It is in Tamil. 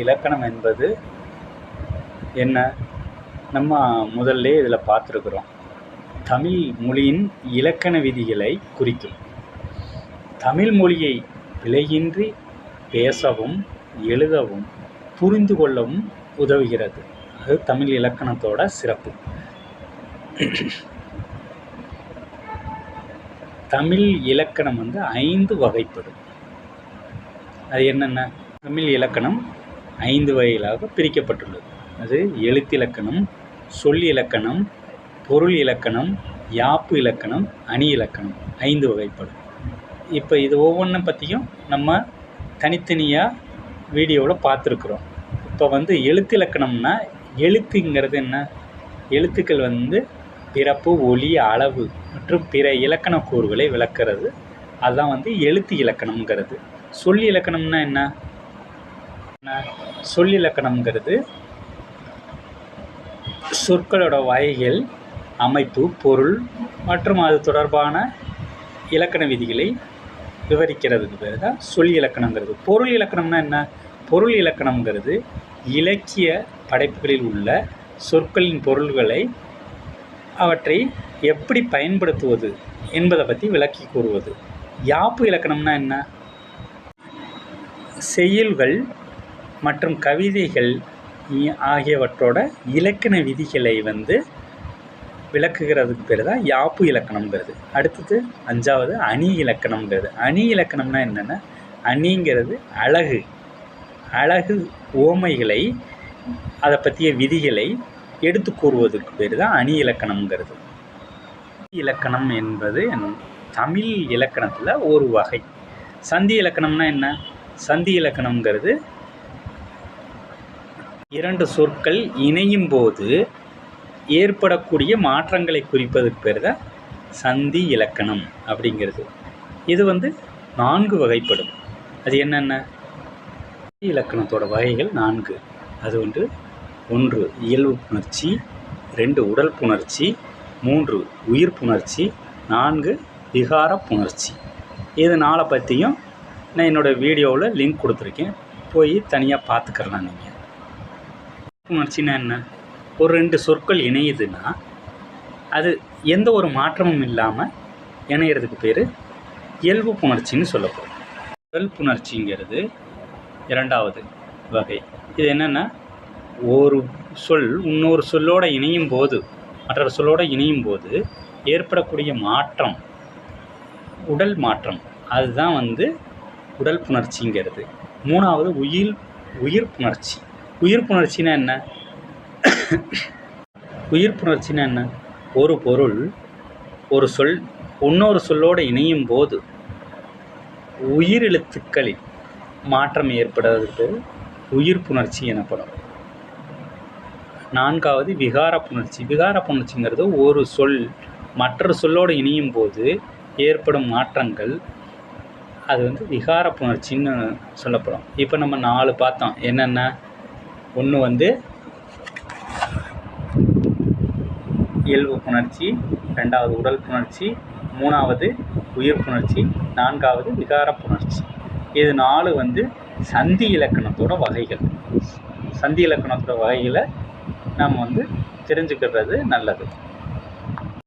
இலக்கணம் என்பது என்ன? நம்ம முதல்ல இதில் பார்த்துருக்குறோம். தமிழ் மொழியின் இலக்கண விதிகளை குறிக்கும். தமிழ் மொழியை பிழையின்றி பேசவும் எழுதவும் புரிந்து கொள்ளவும் உதவுகிறது. அது தமிழ் இலக்கணத்தோட சிறப்பு. தமிழ் இலக்கணம் வந்து ஐந்து வகைப்படும். அது என்னென்ன? தமிழ் இலக்கணம் ஐந்து வகைகளாக பிரிக்கப்பட்டுள்ளது. அது எழுத்திலக்கணம் சொல் இலக்கணம் பொருள் இலக்கணம் யாப்பு இலக்கணம் அணி இலக்கணம் ஐந்து வகைப்படும். இப்போ இது ஒவ்வொன்றை பற்றியும் நம்ம தனித்தனியாக வீடியோவில் பார்த்துருக்குறோம். இப்போ வந்து எழுத்திலக்கணம்னா எழுத்துங்கிறது என்ன? எழுத்துக்கள் வந்து பிறப்பு ஒலி அளவு மற்றும் பிற இலக்கண கூறுகளை விளக்கிறது. அதுதான் வந்து எழுத்து இலக்கணம்ங்கிறது. சொல் இலக்கணம்னா என்ன? என்ன? சொல் சொற்களோட வகைகள் அமைப்பு பொருள் மற்றும் அது தொடர்பான இலக்கண விதிகளை விவரிக்கிறதுக்கு பேர் தான் சொல் இலக்கணங்கிறது பொருள் இலக்கணம்னா என்ன? பொருள் இலக்கணம்ங்கிறது இலக்கிய படைப்புகளில் உள்ள சொற்களின் பொருள்களை அவற்றை எப்படி பயன்படுத்துவது என்பதை பற்றி விளக்கி கூறுவது. யாப்பு இலக்கணம்னா என்ன? செய்யுள்கள் மற்றும் கவிதைகள் ஆகியவற்றோட இலக்கண விதிகளை வந்து விளக்குகிறதுக்கு பேர் தான் யாப்பு இலக்கணம்ங்கிறது. அடுத்தது அஞ்சாவது அணி இலக்கணம்ங்கிறது. அணி இலக்கணம்னா என்னென்னா அணிங்கிறது அழகு. அழகு ஓமைகளை அதை பற்றிய விதிகளை எடுத்து கூறுவதற்கு பேர் தான் அணி இலக்கணம்ங்கிறது. இலக்கணம் என்பது தமிழ் இலக்கணத்தில் ஒரு வகை. சந்தி இலக்கணம்னா என்ன? சந்தி இலக்கணம்ங்கிறது இரண்டு சொற்கள் இணையும் போது ஏற்படக்கூடிய மாற்றங்களை குறிப்பதற்கு பேர் தான் சந்தி இலக்கணம் அப்படிங்கிறது. இது வந்து நான்கு வகைப்படும். அது என்னென்ன? இலக்கணத்தோட வகைகள் நான்கு. அது வந்து ஒன்று இயல்பு புணர்ச்சி ரெண்டு உடல் புணர்ச்சி மூன்று உயிர் புணர்ச்சி நான்கு விகார புணர்ச்சி. இது நாளை பற்றியும் நான் என்னோடய வீடியோவில் லிங்க் கொடுத்துருக்கேன். போய் தனியாக பார்த்துக்கலாம் நீங்கள் புணர்ச்சின்னா என்ன? ஒரு ரெண்டு சொற்கள் இணையுதுன்னா அது எந்த ஒரு மாற்றமும் இல்லாமல் இணையிறதுக்கு பேர் இயல்பு புணர்ச்சின்னு சொல்லப்படும். உடல் புணர்ச்சிங்கிறது இரண்டாவது வகை. இது என்னென்னா ஒரு சொல் இன்னொரு சொல்லோட இணையும் போது மற்றொரு சொல்லோட இணையும் போது ஏற்படக்கூடிய மாற்றம் உடல் மாற்றம். அதுதான் வந்து உடல் புணர்ச்சிங்கிறது. மூணாவது உயிர் உயிர் புணர்ச்சி. உயிர்ப்புணர்ச்சினா என்ன? உயிர்ப்புணர்ச்சினா என்ன? ஒரு பொருள் ஒரு சொல் இன்னொரு சொல்லோடு இணையும் போது உயிரெழுத்துக்களில் மாற்றம் ஏற்படுவதற்கு உயிர்ப்புணர்ச்சி எனப்படும். நான்காவது விகார புணர்ச்சி விகார புணர்ச்சிங்கிறது ஒரு சொல் மற்ற சொல்லோடு இணையும் போது ஏற்படும் மாற்றங்கள். அது வந்து விகார புணர்ச்சின்னு சொல்லப்படும். இப்போ நம்ம நாலு பார்த்தோம். என்னென்ன? ஒன்று வந்து இயல்பு புணர்ச்சி ரெண்டாவது உடல் புணர்ச்சி மூணாவது உயிர் புணர்ச்சி நான்காவது விகார புணர்ச்சி. இது நாலு வந்து சந்தி இலக்கணத்தோட வகைகள். சந்தி இலக்கணத்தோட வகைகளை நம்ம வந்து தெரிஞ்சுக்கிறது நல்லது.